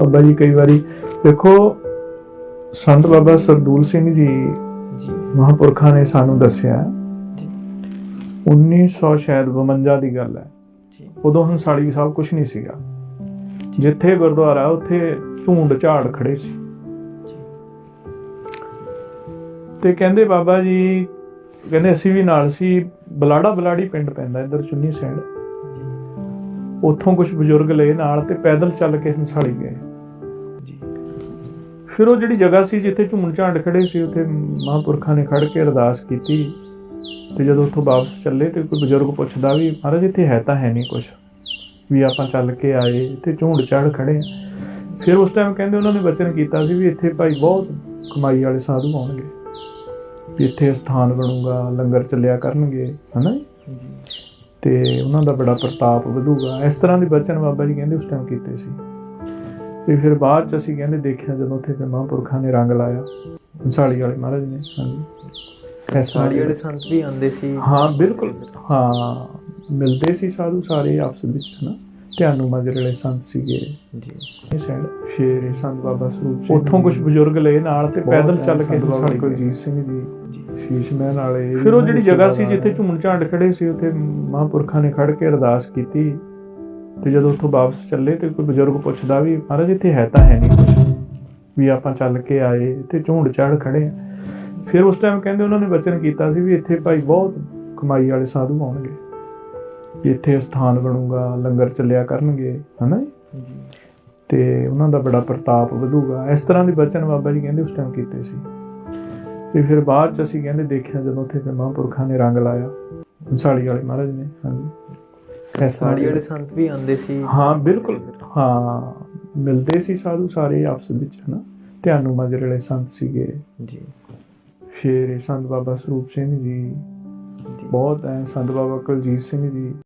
ਬਾਬਾ ਜੀ ਕਈ ਵਾਰੀ ਦੇਖੋ ਸੰਤ ਬਾਬਾ ਸਰਦੂਲ ਸਿੰਘ ਜੀ ਜੀ। ਮਹਾਂਪੁਰਖਾਂ ਨੇ ਸਾਨੂੰ ਦੱਸਿਆ ਜੀ। 1900 ਸ਼ਾਇਦ 52 ਦੀ ਗੱਲ ਹੈ। ਜੀ। ਉਦੋਂ ਹੰਸਾਲੀ ਸਾਹਿਬ ਕੁਝ ਨਹੀਂ ਸੀਗਾ। ਜਿੱਥੇ ਗੁਰਦੁਆਰਾ ਉੱਥੇ ਝੂੰਡ ਝਾੜ ਖੜੇ ਸੀ। ਤੇ ਕਹਿੰਦੇ ਬਾਬਾ ਜੀ ਕਹਿੰਦੇ ਅਸੀਂ ਵੀ ਨਾਲ ਸੀ ਬਲਾੜਾ ਬਲਾੜੀ ਪਿੰਡ ਪੈਂਦਾ ਇੱਧਰ ਚੁੰਨੀ ਸੈਂਡ ਉੱਥੋਂ ਕੁਝ ਬਜ਼ੁਰਗ ਲਏ ਨਾਲ ਤੇ ਪੈਦਲ ਚੱਲ ਕੇ ਹੰਸਾਲੀ ਗਏ। ਫਿਰ ਉਹ ਜਿਹੜੀ ਜਗ੍ਹਾ ਸੀ ਜਿੱਥੇ ਝੂੰਡ ਝਾੜ ਖੜੇ ਸੀ ਉੱਥੇ ਮਹਾਂਪੁਰਖਾਂ ਨੇ ਖੜ ਕੇ ਅਰਦਾਸ ਕੀਤੀ। ਤੇ ਜਦੋਂ ਉੱਥੋਂ ਵਾਪਸ ਚੱਲੇ ਤੇ ਕੋਈ ਬਜ਼ੁਰਗ ਪੁੱਛਦਾ ਵੀ ਮਹਾਰਾਜ ਇੱਥੇ ਹੈ ਤਾਂ ਹੈ ਨਹੀਂ ਕੁਝ ਵੀ ਆਪਾਂ ਚੱਲ ਕੇ ਆਏ ਇੱਥੇ ਝੂੰਡ ਝਾੜ ਖੜੇ ਆ। ਫਿਰ ਉਸ ਟਾਈਮ ਕਹਿੰਦੇ ਉਹਨਾਂ ਨੇ ਵਚਨ ਕੀਤਾ ਸੀ ਵੀ ਇੱਥੇ ਭਾਈ ਬਹੁਤ ਕਮਾਈ ਵਾਲੇ ਸਾਧੂ ਆਉਣਗੇ। ਵੀ ਇੱਥੇ ਸਥਾਨ ਬਣੂਗਾ ਲੰਗਰ ਚੱਲਿਆ ਕਰਨਗੇ ਹਨਾ ਤੇ ਉਹਨਾਂ ਦਾ ਬੜਾ ਪ੍ਰਤਾਪ ਵਧੂਗਾ। ਇਸ ਤਰ੍ਹਾਂ ਦੇ ਬਚਨ ਬਾਬਾ ਜੀ ਕਹਿੰਦੇ ਉਸ ਟਾਈਮ ਕੀਤੇ ਸੀ। ਤੇ ਫਿਰ ਬਾਅਦ ਚ ਅਸੀਂ ਕਹਿੰਦੇ ਦੇਖਿਆ ਜਦੋਂ ਉੱਥੇ ਫਿਰ ਮਹਾਂਪੁਰਖਾਂ ਨੇ ਰੰਗ ਲਾਇਆ। ਹੰਸਾਲੀ ਵਾਲੇ ਮਹਾਰਾਜ ਨੇ ਹਾਂਜੀ। ਦੇ- ਵਾਲੇ ਸੰਤ ਵੀ ਆਉਂਦੇ ਸੀ। ਹਾਂ ਬਿਲਕੁਲ। ਹਾਂ ਮਿਲਦੇ ਸੀ ਸਾਧੂ ਸਾਰੇ ਆਪਸ ਵਿੱਚ ਹਨਾ। ਧਿਆਨੂ ਮਾਜਰੇ ਵਾਲੇ ਸੰਤ ਸੀਗੇ। ਜੀ। ਇਹ ਸੈਂਡ ਸ਼ੇਰ ਸੰਤ ਬਾਬਾ ਸਰੂਪ ਸਿੰਘ ਉੱਥੋਂ ਕੁਝ ਬਜ਼ੁਰਗ ਲਏ ਨਾਲ ਤੇ ਪੈਦਲ ਚੱਲ ਕੇ ਹੰਸਾਲੀ ਕੁਲਜੀਤ ਸਿੰਘ ਜੀ। ਸ਼ੀਸ਼ ਮਹਿਲ ਵਾਲੇ ਫਿਰ ਉਹ ਜਿਹੜੀ ਜਗ੍ਹਾ ਸੀ ਜਿੱਥੇ ਝੂੰਡ ਝਾੜ ਖੜੇ ਸੀ ਉੱਥੇ ਮਹਾਂਪੁਰਖਾਂ ਨੇ ਖੜ ਕੇ ਅਰਦਾਸ ਕੀਤੀ। ਤੇ ਜਦੋਂ ਉੱਥੋਂ ਵਾਪਸ ਚੱਲੇ ਤੇ ਕੋਈ ਬਜ਼ੁਰਗ ਪੁੱਛਦਾ ਵੀ ਮਹਾਰਾਜ ਇੱਥੇ ਹੈ ਤਾਂ ਹੈ ਨਹੀਂ ਕੁਝ ਵੀ ਆਪਾਂ ਚੱਲ ਕੇ ਆਏ ਇੱਥੇ ਝੂੰਡ ਝਾੜ ਖੜੇ ਆ। ਫਿਰ ਉਸ ਟਾਈਮ ਕਹਿੰਦੇ ਉਹਨਾਂ ਨੇ ਵਚਨ ਕੀਤਾ ਸੀ ਵੀ ਇੱਥੇ ਭਾਈ ਬਹੁਤ ਕਮਾਈ ਵਾਲੇ ਸਾਧੂ ਆਉਣਗੇ। ਇੱਥੇ ਸਥਾਨ ਬਣੂਗਾ ਲੰਗਰ ਚੱਲਿਆ ਕਰਨਗੇ ਹਨਾ ਤੇ ਉਹਨਾਂ ਦਾ ਬੜਾ ਪ੍ਰਤਾਪ ਵਧੂਗਾ। ਇਸ ਤਰ੍ਹਾਂ ਦੇ ਬਚਨ ਬਾਬਾ ਜੀ ਕਹਿੰਦੇ ਉਸ ਟਾਈਮ ਕੀਤੇ ਸੀ। ਤੇ ਫਿਰ ਬਾਅਦ ਚ ਅਸੀਂ ਕਹਿੰਦੇ ਦੇਖਿਆ ਜਦੋਂ ਉੱਥੇ ਫਿਰ ਮਹਾਂਪੁਰਖਾਂ ਨੇ ਰੰਗ ਲਾਇਆ। ਹੰਸਾਲੀ ਵਾਲੇ ਮਹਾਰਾਜ ਨੇ ਹਾਂਜੀ। ਸਾੜੀ ਵਾਲੇ ਸੰਤ ਵੀ ਆਉਂਦੇ ਸੀ। ਹਾਂ ਬਿਲਕੁਲ। ਹਾਂ ਮਿਲਦੇ ਸੀ ਸਾਧੂ ਸਾਰੇ ਆਪਸ ਵਿੱਚ ਹਨਾ। ਧਿਆਨੂ ਮਾਜਰੇ ਵਾਲੇ ਸੰਤ ਸੀਗੇ। ਜੀ। ਸ਼ੇਰ ਸੰਤ ਬਾਬਾ ਸਰੂਪ ਸਿੰਘ ਜੀ ਜੀ। ਬਹੁਤ ਹੈ ਸੰਤ ਬਾਬਾ ਕੁਲਜੀਤ ਸਿੰਘ ਜੀ।